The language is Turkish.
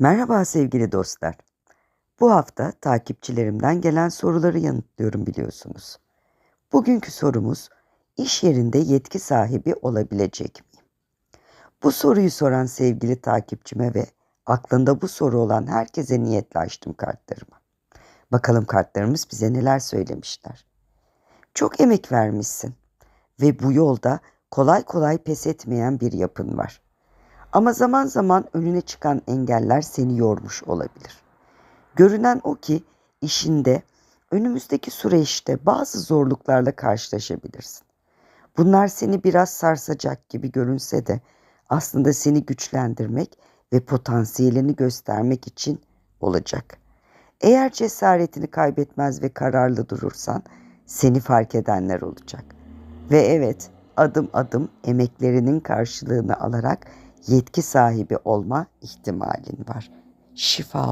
Merhaba sevgili dostlar. Bu hafta takipçilerimden gelen soruları yanıtlıyorum biliyorsunuz. Bugünkü sorumuz iş yerinde yetki sahibi olabilecek miyim? Bu soruyu soran sevgili takipçime ve aklında bu soru olan herkese niyetle açtım kartlarımı. Bakalım kartlarımız bize neler söylemişler. Çok emek vermişsin ve bu yolda kolay kolay pes etmeyen bir yapın var. Ama zaman zaman önüne çıkan engeller seni yormuş olabilir. Görünen o ki işinde önümüzdeki süreçte bazı zorluklarla karşılaşabilirsin. Bunlar seni biraz sarsacak gibi görünse de aslında seni güçlendirmek ve potansiyelini göstermek için olacak. Eğer cesaretini kaybetmez ve kararlı durursan seni fark edenler olacak. Ve evet adım adım emeklerinin karşılığını alarak yetki sahibi olma ihtimalin var. Şifa